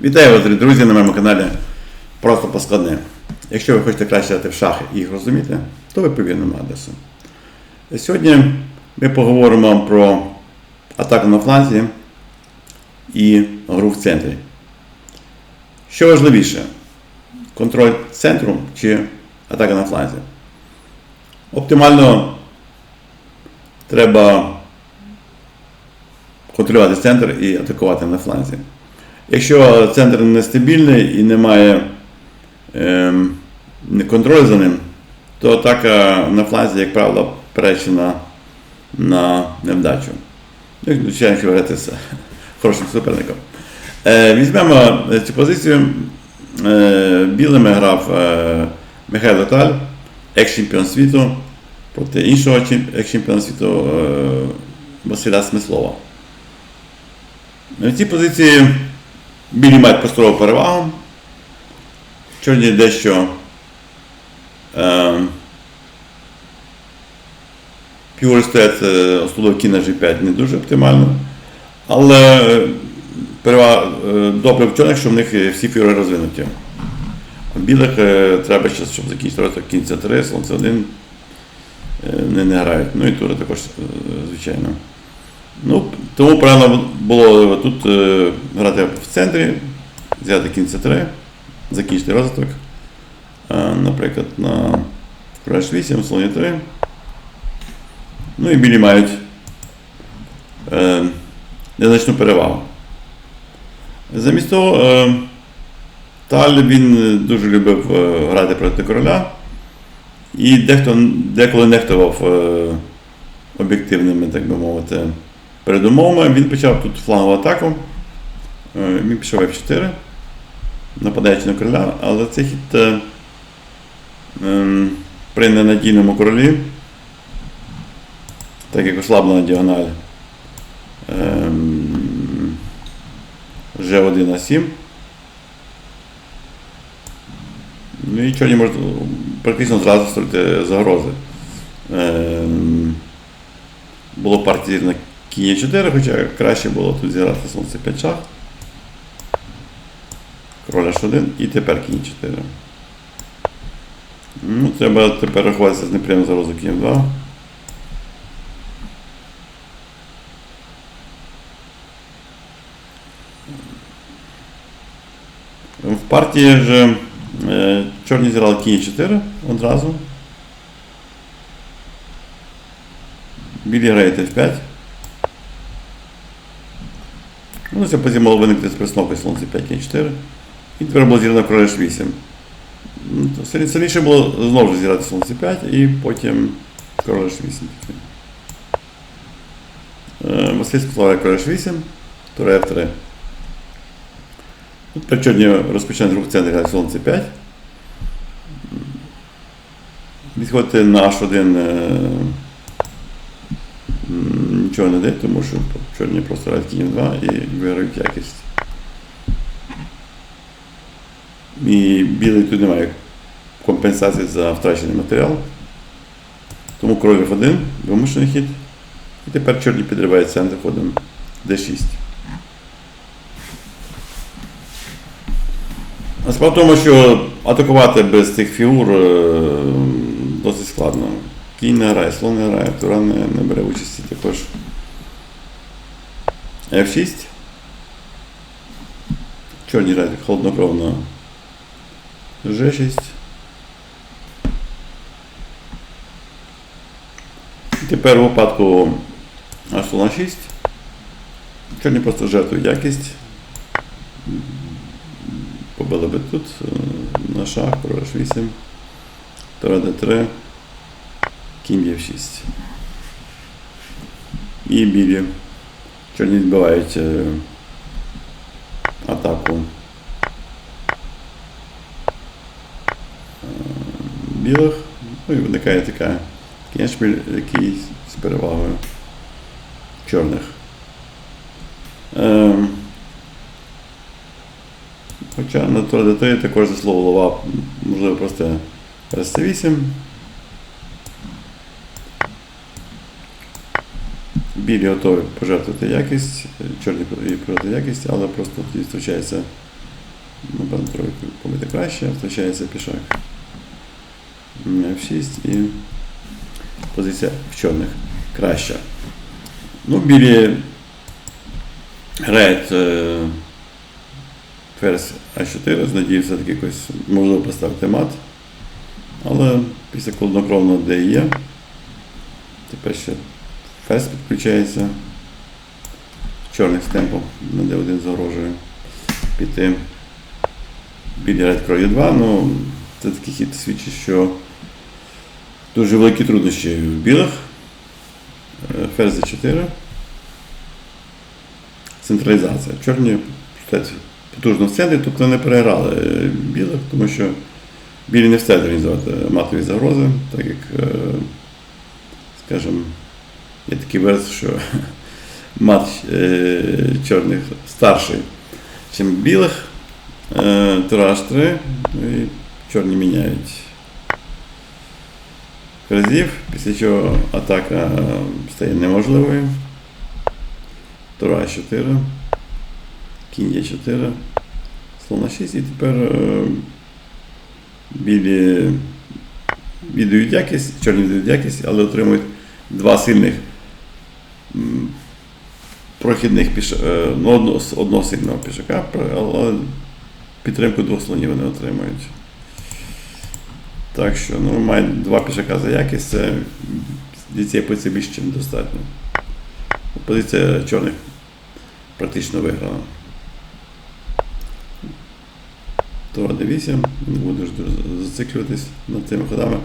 Вітаю вас, друзі, на моєму каналі Просто по складне. Якщо ви хочете краще грати в шахи і їх розуміти, то ви по вірному адресу. Сьогодні ми поговоримо про атаку на фланзі і гру в центрі. Що важливіше? Контроль центру чи атака на фланзі? Оптимально треба контролювати центр і атакувати на фланзі. Якщо центр нестабільний і немає ем, контролю за ним, то атака на фланзі, як правило, перечена на невдачу. Ну, Звичайно, якщо грати з хорошим суперником. Е, візьмемо цю позицію. Е, білими грав е, Михайло Таль, екс-чемпіон світу, проти іншого екс-чемпіона світу е, Василя Смислова. В цій позиції білі мають просторову перевагу. Чорні дещо е, стоять, е, особливо G5 не дуже оптимально. Але е, перевага е, добре в чорних, що в них всі фігури розвинуті. В білих е, треба ще, щоб закінчити кінь С3, сонце 1 не, не грають. Ну і тури також, звичайно. Ну, тому правильно було тут грати в центрі, взяти кінь С3, закінчити розвиток. Наприклад, на король 8, слоні 3. Ну і білі мають е, незначну перевагу. Замість того, е, Таль він дуже любив е, грати проти короля. І дехто деколи нехтував е, об'єктивними, так би мовити, передумовами. Він почав тут флангову атаку. Е, Він пішов F4, нападаючи на короля, але цей хід е, ем, при ненадійному королі, так як ослаблена діагональ ем, G1 на 7. Ну і чорні можуть практично зразу створити загрози. Ем, було партії на кінь 4, хоча краще було тут зіграти сонце 5 шах. Король H1 і тепер кінь 4. Ну, треба тепер рахуватися з неприємним загрозою кінь 2. В партії ж е, чорні зіграли кінь 4 одразу. Білі граєте в 5. Ну, це потім мало виникти з присновкою слонці 5 кінь 4. І тепер було зіграно король H8. Ну, Сильніше було знову ж зіграти слонці 5 і потім король H8. Е, Василь спостерігає H8, туре F3. Тут при чорні розпочинають рух в центрі грати слон c5. Відходити на H1 е, нічого не дає, тому що чорні просто грають кінь 2 і виграють якість. І білий тут немає компенсації за втрачений матеріал. Тому король F1, вимушений хід. І тепер чорні підривають центр ходом D6. А Справа в тому, що атакувати без цих фігур е, досить складно. Кінь не грає, слон не грає, тура не, не бере участі також. F6. Чорні грають холоднокровно. G6. І тепер у випадку слона 6. Чорні просто жертвують якість. Побили би тут е, на шах, король H8, тура D3, кінь F6. І білі. Чорні відбивають е, атаку білих. Ну і виникає така кінешпіль, який з перевагою чорних. Ем, Хоча на тура D3 також за слово лова, можливо, просто RC8. Білі готові пожертвувати якість, чорні проти якість, але просто тоді зустрічається Напевно, тройку побити краще, втрачається пішак. F6 і позиція в чорних краща. Ну, білі грають е, ферзь А4, з надією все-таки якось можливо поставити мат. Але після холоднокровного де є. Тепер ще ферзь підключається. Чорних з темпом на D1 загрожує піти. Білі грають кров'ю 2, ну це такий хід свідчить, що дуже великі труднощі в білих. Ферзь 4. Централізація. Чорні потужно в центрі, тобто не переграли е, білих, тому що білі не встигли організувати матові загрози, так як, е, скажімо, є такий верс, що мат е, чорних старший, ніж білих. Тираж 3, ну і чорні міняють ферзів, після чого атака е, стає неможливою. Тура 4, кінь є 4, слон 6 і тепер е, білі віддають якість, чорні віддають якість, але отримують два сильних прохідних піш... е, ну, одного сильного пішака, але підтримку двох слонів вони отримують. Так що, ну, мають два пішака за якість, це для цієї позиції більше, ніж достатньо. Позиція чорних практично виграна. Тура D8, не буду зациклюватись над цими ходами.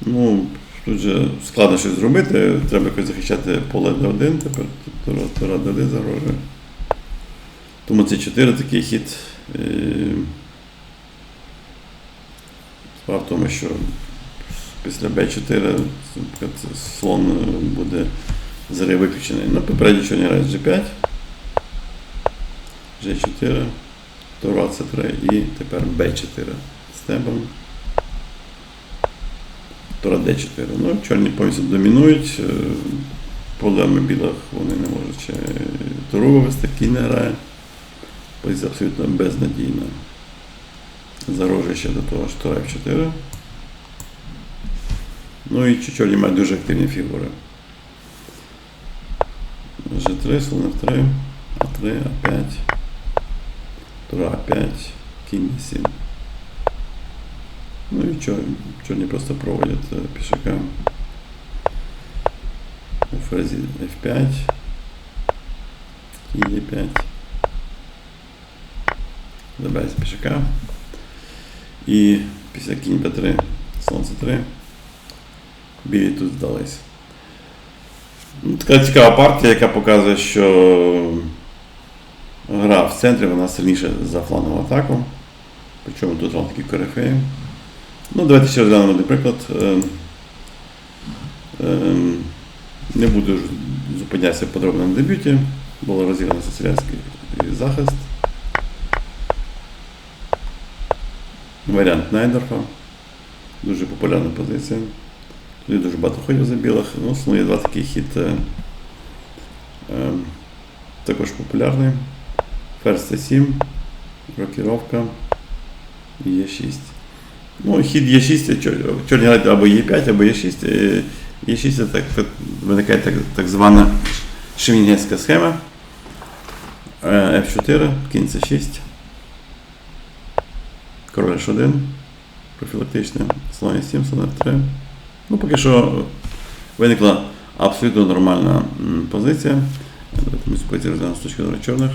Ну, тут же складно щось зробити, треба якось захищати поле D1, тепер Тура, Тура D1 загрожує. Тому це 4 такий хід. Справа в тому, що після B4 наприклад, слон е, буде зри виключений. Ну, попередньо що не грає G5, G4, Тура C3 і тепер B4 з темпом. Тура D4. Ну, чорні повністю домінують. е, Полеми білих вони не можуть ще туру вивести, кінь не грає. Позиція абсолютно безнадійна. Загрожує ще до того Тура F4. Ну і чорні мають дуже активні фігури. G3, слон F3, А3, А5, Тура А5, кінь Е7. Ну і чор- чорні просто проводять е, пішака. У ферзі F5, кінь Е5. Забирається пішака. І після кінь Б3, слон С3. Білі тут здались. Ну, така цікава партія, яка показує, що гра в центрі вона сильніша за флангову атаку. Причому тут вам такі корифеї. Ну, давайте ще розглянемо один приклад. Е, е, Не буду зупинятися подробно на дебюті. Було розіграно соціальський захист. Варіант Найдорфа. Дуже популярна позиція. Тут дуже багато ходів за білих. Ну, є два такий хід е, е, також популярний. Ферзь С7, рокіровка і Е6. Ну, хід Е6, чор- чорні грають або Е5, або Е6. Е, Е6 це так, виникає так, так звана шевінгенська схема. Е, F4, кінь С6. Король H1, профілактичне, слон Е7, слон F3. Ну, поки що виникла абсолютно нормальна позиція. Давайте ми позицію розглянемо з точки зору чорних.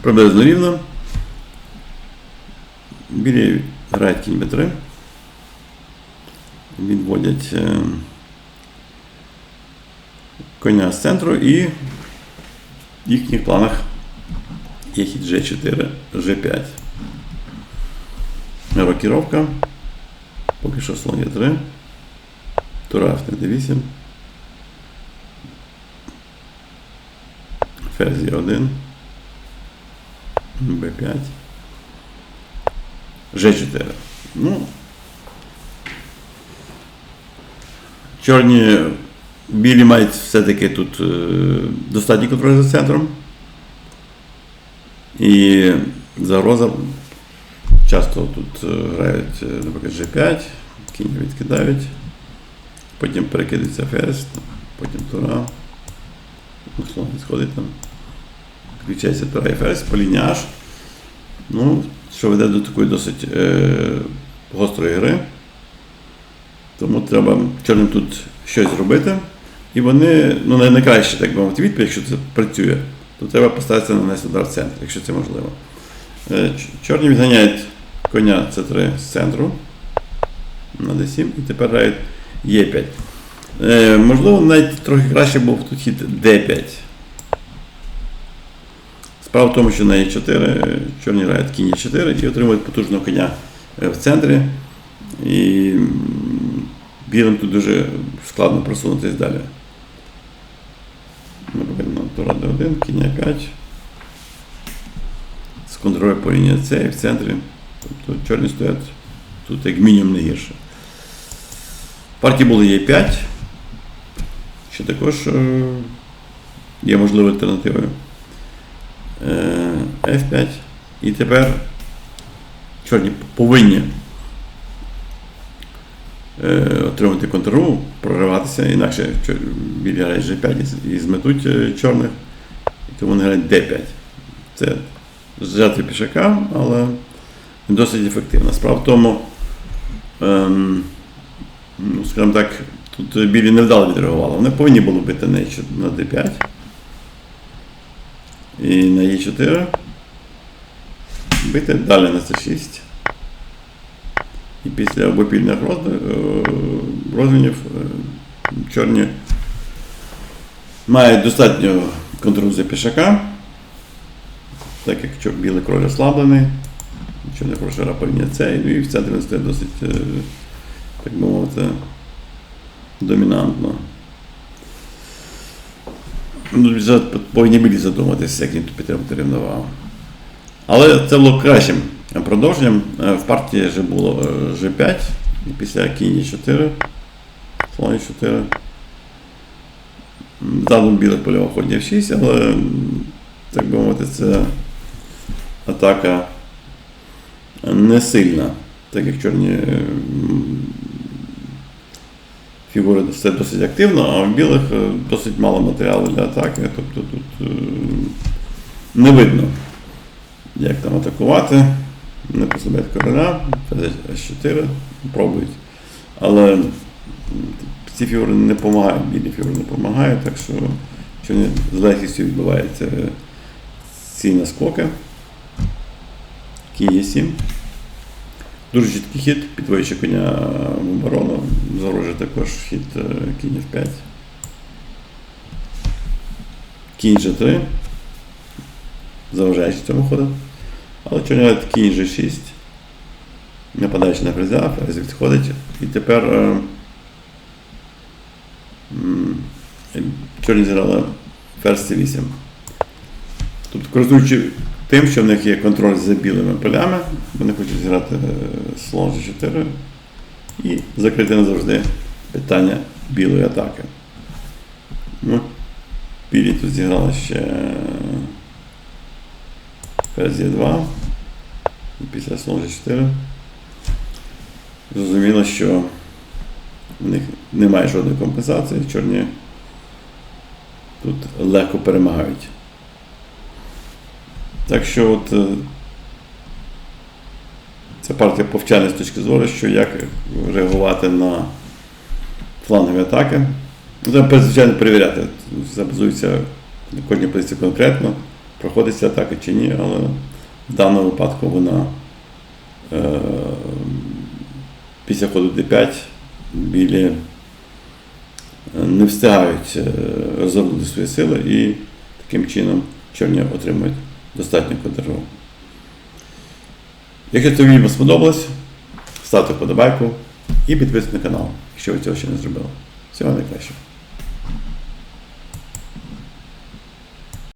Приблизно рівно. Білі грають кінь Б3. Відводять е, коня з центру і в їхніх планах є хід G4, G5. Рокіровка. Поки що слон є 3. Тура F D8. Ферзь є 1. Б5. Ж4. Ну. Чорні білі мають все-таки тут е, достатній контроль за центром. І загроза часто тут е, грають, е, наприклад, G5, кінь відкидають, потім перекидається ферзь, потім тура, ну, слон відходить там, включається тура і ферзь, по H. Ну, що веде до такої досить е, гострої гри. Тому треба чорним тут щось зробити. І вони, ну найкраще, так би мовити, відповідь, якщо це працює, то треба постаратися нанести удар в центр, якщо це можливо. Е, Чорні відганяють коня С3 з центру на D7 і тепер грають Е5. Е, можливо, навіть трохи краще був тут хід D5. Справа в тому, що на Е4 е, чорні грають кінь Е4 і отримують потужного коня е, в центрі. І білим тут дуже складно просунутися далі. Наприклад, на тура D1, кінь А5. З контролю по лінії в центрі. Тобто чорні стоять тут як мінімум не гірше. Партії були Е5, що також е, є можливою альтернативою. Е, F5. І тепер чорні повинні е, отримати контролю, прориватися, інакше білі грають G5 і- зметуть е, чорних, тому вони грають D5. Це зжати пішака, але досить ефективно. Справа в тому, ем, ну, скажімо так, тут білі невдало відреагували. Вони повинні були бити на, Е4 на D5 і на Е4. Бити далі на С6. І після обопільних е, розвинів е, чорні мають достатньо контролю за пішака, так як білий кроль ослаблений, чорний хороша рапа лінія С, і в центрі стоїть досить, е, так мовити, домінантно. Ну, повинні білі задуматися, як він підтримати рівновагу. Але це було кращим продовженням. Е, В партії вже було е, G5, і після кінь 4, слон 4. Задум білих польових ходів F6, але, так би мовити, це атака не сильна, так як чорні е, фігури все досить активно, а в білих е, досить мало матеріалу для атаки, тобто тут е, не видно як там атакувати. Не послабляють короля, С4, пробують. Але ці фігури не допомагають, білі фігури не допомагають, так що, що вони з легкістю відбуваються ці наскоки. Кінь Е7. Дуже чіткий хід, підвищує коня в оборону. Загрожує також хід е, кінь F5. Кінь G3. Заважаючи цьому ходу. Але чорний кінь G6. Нападаючи на ферзь відходить. І тепер е, чорні зіграли ферзь C8. Тобто, користуючи тим, що в них є контроль за білими полями, вони хочуть зіграти е, слон G4 і закрити назавжди питання білої атаки. Ну, білі тут зіграли ще ферзь Е2 і після слон G4. Зрозуміло, що в них немає жодної компенсації, чорні тут легко перемагають. Так що от е, ця партія повчальна з точки зору, що як реагувати на флангові атаки. Ну, Треба, звичайно, перевіряти. Це базується на кожній позиції конкретно, проходить ця атака чи ні, але в даному випадку вона е, після ходу D5 білі е, не встигають е, розвернути свої сили і таким чином чорні отримують достатньо контролю. Якщо це відео сподобалось, ставте вподобайку і підписуйтесь на канал, якщо ви цього ще не зробили. Всього найкращого.